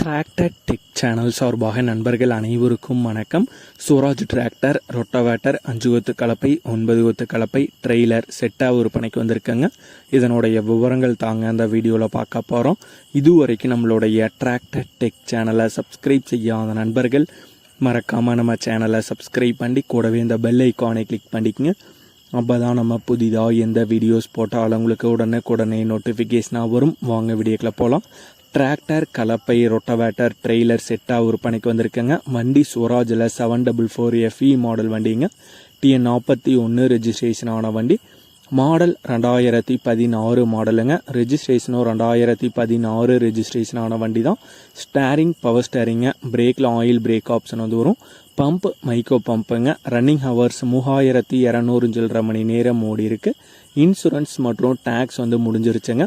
Tractor tech channel சார்பாக நண்பர்கள் அனைவருக்கும் வணக்கம். சூராஜ் டிராக்டர் ரொட்டவேட்டர் அஞ்சு கொத்து கலப்பை ஒன்பது கொத்து கலப்பை ட்ரெய்லர் செட்டாக விற்பனைக்கு வந்திருக்குங்க. இதனுடைய விவரங்கள் தாங்க அந்த வீடியோவில் பார்க்க போகிறோம் இதுவரைக்கும் நம்மளுடைய டிராக்டர் டெக் சேனலை சப்ஸ்கிரைப் செய்யாத நண்பர்கள் மறக்காமல் நம்ம சேனலை சப்ஸ்கிரைப் பண்ணி கூடவே இந்த பெல் ஐக்கானை கிளிக் பண்ணிக்கங்க. அப்போ தான் நம்ம புதிதாக எந்த வீடியோஸ் போட்டாலும் உங்களுக்கு உடனே உடனே நோட்டிஃபிகேஷனாக வரும். வாங்க வீடியோக்கில் போகலாம் டிராக்டர் கலப்பை ரொட்டவேட்டர் ட்ரெய்லர் செட்டாக விற்பனைக்கு வந்திருக்கேங்க. வண்டி சுவராஜில் seven double four FE model வண்டிங்க. டிஎன் நாற்பத்தி ஒன்று ரெஜிஸ்ட்ரேஷன் ஆன வண்டி. மாடல் ரெண்டாயிரத்தி பதினாறு மாடலுங்க ரெஜிஸ்ட்ரேஷனும் ரெண்டாயிரத்தி பதினாறு ரெஜிஸ்ட்ரேஷன் ஆன வண்டி தான் ஸ்டேரிங் பவர் ஸ்டேரிங்க பிரேக்கில் ஆயில் பிரேக் ஆப்ஷன் வந்து வரும். பம்ப் மைக்கோ பம்புங்க ரன்னிங் ஹவர்ஸ் மூவாயிரத்தி இரநூறு சில்லரை மணி நேரம் ஓடி இருக்குது இன்சூரன்ஸ் மற்றும் டேக்ஸ் வந்து முடிஞ்சிருச்சுங்க.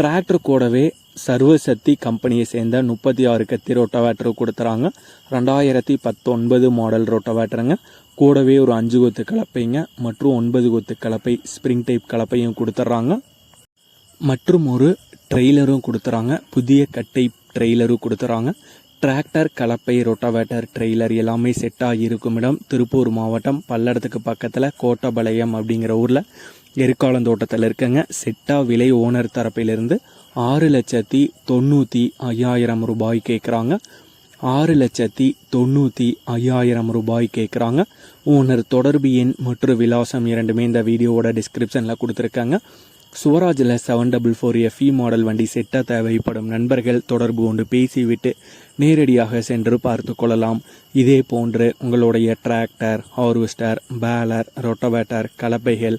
டிராக்டர் கூடவே சர்வசக்தி கம்பெனியை சேர்ந்த முப்பத்தி ஆறு கத்தி ரோட்டோவேட்டர் கொடுத்துறாங்க. ரெண்டாயிரத்தி பத்தொன்பது மாடல் ரோட்டோவேட்டருங்க. கூடவே ஒரு அஞ்சு கொத்து கலப்பைங்க மற்றும் ஒன்பது கொத்து கலப்பை ஸ்ப்ரிங் டைப் கலப்பையும் கொடுத்துட்றாங்க மற்றும் ஒரு ட்ரெய்லரும் கொடுத்துறாங்க. புதிய கட்டை ட்ரெய்லரும் கொடுத்துறாங்க. டிராக்டர் கலப்பை ரொட்டவேட்டர் ட்ரெய்லர் எல்லாமே செட்டாக இருக்கும் இடம். திருப்பூர் மாவட்டம் பல்லடத்துக்கு பக்கத்தில் கோட்டபாளையம் அப்படிங்கிற ஊரில். எருக்காலந்தோட்டத்தில் இருக்குங்க செட்டா விலை ஓனர் தரப்பிலிருந்து ஆறு லட்சத்தி தொண்ணூற்றி ஐயாயிரம் ரூபாய் கேட்குறாங்க ஆறு லட்சத்தி தொண்ணூற்றி ஐயாயிரம் ரூபாய் கேட்குறாங்க ஓனர் தொடர்பு எண் மற்றும் விலாசம் இரண்டுமே இந்த வீடியோவோட டிஸ்கிரிப்ஷனில் கொடுத்துருக்காங்க. சுவராஜில் seven double four FE model வண்டி செட்டாக தேவைப்படும் நண்பர்கள் தொடர்பு கொண்டு பேசிவிட்டு நேரடியாக சென்று பார்த்து கொள்ளலாம். இதே போன்று உங்களுடைய டிராக்டர் ஹார்வெஸ்டர் பேலர் ரொட்டவேட்டர் கலப்பைகள்